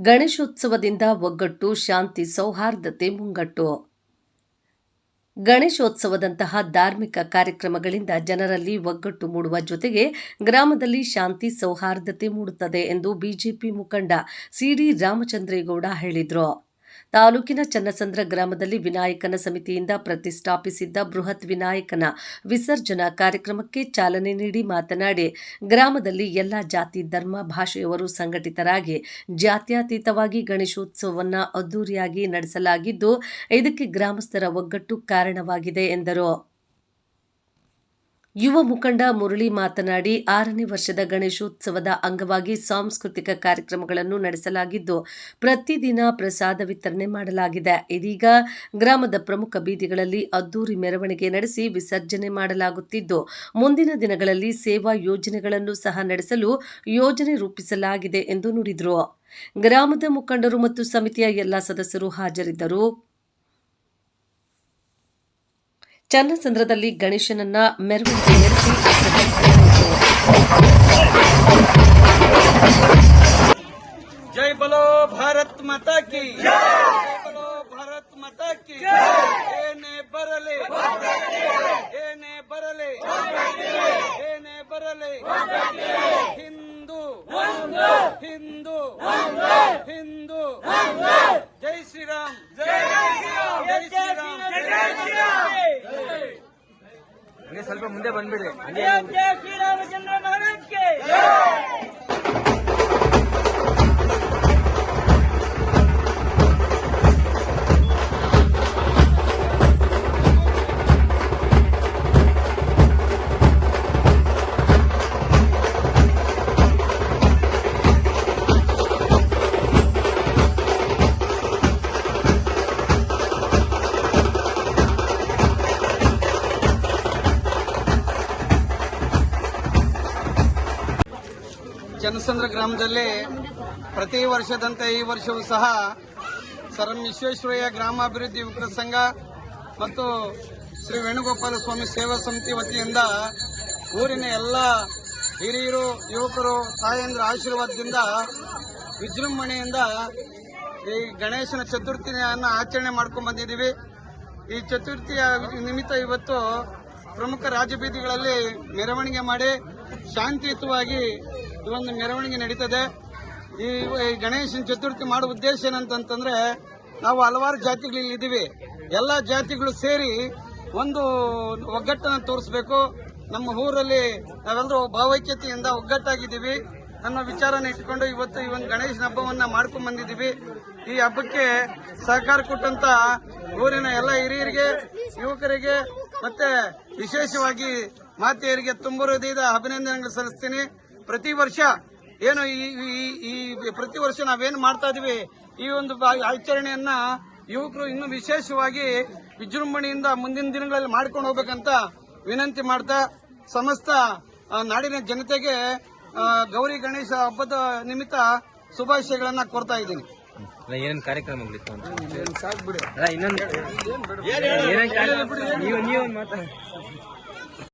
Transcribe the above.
ಗಣೇಶೋತ್ಸವದಿಂದ ಒಗ್ಗಟ್ಟು, ಶಾಂತಿ, ಸೌಹಾರ್ದತೆ, ಮುಂಗಟ್ಟು. ಗಣೇಶೋತ್ಸವದಂತಹ ಧಾರ್ಮಿಕ ಕಾರ್ಯಕ್ರಮಗಳಿಂದ ಜನರಲ್ಲಿ ಒಗ್ಗಟ್ಟು ಮೂಡುವ ಜೊತೆಗೆ ಗ್ರಾಮದಲ್ಲಿ ಶಾಂತಿ, ಸೌಹಾರ್ದತೆ ಮೂಡುತ್ತದೆ ಎಂದು ಬಿಜೆಪಿ ಮುಖಂಡ ಸಿಡಿ ರಾಮಚಂದ್ರೇಗೌಡ ಹೇಳಿದರು. ತಾಲೂಕಿನ ಚನ್ನಸಂದ್ರ ಗ್ರಾಮದಲ್ಲಿ ವಿನಾಯಕನ ಸಮಿತಿಯಿಂದ ಪ್ರತಿಷ್ಠಾಪಿಸಿದ್ದ ಬೃಹತ್ ವಿನಾಯಕನ ವಿಸರ್ಜನಾ ಕಾರ್ಯಕ್ರಮಕ್ಕೆ ಚಾಲನೆ ನೀಡಿ ಮಾತನಾಡಿ, ಗ್ರಾಮದಲ್ಲಿ ಎಲ್ಲ ಜಾತಿ, ಧರ್ಮ, ಭಾಷೆಯವರು ಸಂಘಟಿತರಾಗಿ ಜಾತ್ಯತೀತವಾಗಿ ಗಣೇಶೋತ್ಸವವನ್ನು ಅದ್ದೂರಿಯಾಗಿ ನಡೆಸಲಾಗಿದ್ದು, ಇದಕ್ಕೆ ಗ್ರಾಮಸ್ಥರ ಒಗ್ಗಟ್ಟು ಕಾರಣವಾಗಿದೆ ಎಂದರು. ಯುವ ಮುಖಂಡ ಮುರಳಿ ಮಾತನಾಡಿ ಆರನೇ ವರ್ಷದ ಗಣೇಶೋತ್ಸವದ ಅಂಗವಾಗಿ ಸಾಂಸ್ಕೃತಿಕ ಕಾರ್ಯಕ್ರಮಗಳನ್ನು ನಡೆಸಲಾಗಿದ್ದು, ಪ್ರತಿದಿನ ಪ್ರಸಾದ ವಿತರಣೆ ಮಾಡಲಾಗಿದೆ. ಇದೀಗ ಗ್ರಾಮದ ಪ್ರಮುಖ ಬೀದಿಗಳಲ್ಲಿ ಅದ್ದೂರಿ ಮೆರವಣಿಗೆ ನಡೆಸಿ ವಿಸರ್ಜನೆ ಮಾಡಲಾಗುತ್ತಿದ್ದು, ಮುಂದಿನ ದಿನಗಳಲ್ಲಿ ಸೇವಾ ಯೋಜನೆಗಳನ್ನು ಸಹ ನಡೆಸಲು ಯೋಜನೆ ರೂಪಿಸಲಾಗಿದೆ ಎಂದು ನುಡಿದರು. ಗ್ರಾಮದ ಮುಖಂಡರು ಮತ್ತು ಸಮಿತಿಯ ಎಲ್ಲ ಸದಸ್ಯರು ಹಾಜರಿದ್ದರು. ಚನ್ನಸಂದ್ರದಲ್ಲಿ ಗಣೇಶನನ್ನ ಮೆರವಣಿಗೆ ನಡೆಸಿ ಜೈ ಬಲೋ ಭಾರತ್ ಮಾತಾ ಕಿ ಭಾರತ್ ಮಾತಾ ಕಿ ಏನೇ ಬರಲಿ ಏನೇ ಬರಲಿ ಏನೇ ಬರಲಿ ಹಿಂದೂ ಹಿಂದೂ ಹಿಂದೂ ಜೈ ಶ್ರೀರಾಮ್ ಜೈ ಶ್ರೀರಾಮ್ ಜೈ ಶ್ರೀರಾಮ್ ಸ್ವಲ್ಪ ಮುಂದೆ ಬಂದ್ಬಿಡಿ ಚನ್ನಸಂದ್ರ ಗ್ರಾಮದಲ್ಲಿ ಪ್ರತಿ ವರ್ಷದಂತೆ ಈ ವರ್ಷವೂ ಸಹ ಸರ್ ವಿಶ್ವೇಶ್ವರಯ್ಯ ಗ್ರಾಮಾಭಿವೃದ್ಧಿ ಯುವಕರ ಸಂಘ ಮತ್ತು ಶ್ರೀ ವೇಣುಗೋಪಾಲ ಸ್ವಾಮಿ ಸೇವಾ ಸಮಿತಿ ವತಿಯಿಂದ ಊರಿನ ಎಲ್ಲ ಹಿರಿಯರು, ಯುವಕರು, ತಾಯಂದ್ರ ಆಶೀರ್ವಾದದಿಂದ ವಿಜೃಂಭಣೆಯಿಂದ ಈ ಗಣೇಶನ ಚತುರ್ಥಿಯನ್ನು ಆಚರಣೆ ಮಾಡ್ಕೊಂಡು ಬಂದಿದ್ದೀವಿ. ಈ ಚತುರ್ಥಿಯ ನಿಮಿತ್ತ ಇವತ್ತು ಪ್ರಮುಖ ರಾಜಬೀದಿಗಳಲ್ಲಿ ಮೆರವಣಿಗೆ ಮಾಡಿ ಶಾಂತಿಯುತವಾಗಿ ಒಂದು ಮೆರವಣಿಗೆ ನಡೀತದೆ. ಈ ಗಣೇಶನ ಚತುರ್ಥಿ ಮಾಡುವ ಉದ್ದೇಶ ಏನಂತಂತಂದ್ರೆ, ನಾವು ಹಲವಾರು ಜಾತಿಗಳು ಇಲ್ಲಿ ಇದ್ದೀವಿ. ಎಲ್ಲ ಜಾತಿಗಳು ಸೇರಿ ಒಂದು ಒಗ್ಗಟ್ಟನ್ನು ತೋರಿಸ್ಬೇಕು. ನಮ್ಮ ಊರಲ್ಲಿ ನಾವೆಲ್ಲರೂ ಭಾವೈಕ್ಯತೆಯಿಂದ ಒಗ್ಗಟ್ಟಾಗಿದ್ದೀವಿ. ನನ್ನ ವಿಚಾರನ ಇಟ್ಕೊಂಡು ಇವತ್ತು ಈ ಒಂದು ಗಣೇಶನ ಹಬ್ಬವನ್ನ ಮಾಡ್ಕೊಂಡು ಬಂದಿದ್ದೀವಿ. ಈ ಹಬ್ಬಕ್ಕೆ ಸಹಕಾರ ಕೊಟ್ಟಂತ ಊರಿನ ಎಲ್ಲ ಹಿರಿಯರಿಗೆ, ಯುವಕರಿಗೆ, ಮತ್ತೆ ವಿಶೇಷವಾಗಿ ಮಾತೆಯರಿಗೆ ತುಂಬ ಹೃದಯದ ಅಭಿನಂದನೆಗಳು ಸಲ್ಲಿಸ್ತೀನಿ. ಪ್ರತಿ ವರ್ಷ ಏನು ಈ ಈ- ಪ್ರತಿ ವರ್ಷ ನಾವೇನು ಮಾಡ್ತಾ ಇದೀವಿ ಈ ಒಂದು ಆಚರಣೆಯನ್ನ ಯುವಕರು ಇನ್ನೂ ವಿಶೇಷವಾಗಿ ವಿಜೃಂಭಣೆಯಿಂದ ಮುಂದಿನ ದಿನಗಳಲ್ಲಿ ಮಾಡ್ಕೊಂಡು ಹೋಗ್ಬೇಕಂತ ವಿನಂತಿ ಮಾಡ್ತಾ ಸಮಸ್ತ ನಾಡಿನ ಜನತೆಗೆ ಗೌರಿ ಗಣೇಶ ಹಬ್ಬದ ನಿಮಿತ್ತ ಶುಭಾಶಯಗಳನ್ನ ಕೋರ್ತಾ ಇದ್ದೀನಿ. ಏನೇನು ಕಾರ್ಯಕ್ರಮಗಳಿತ್ತು ಇನ್ನೊಂದು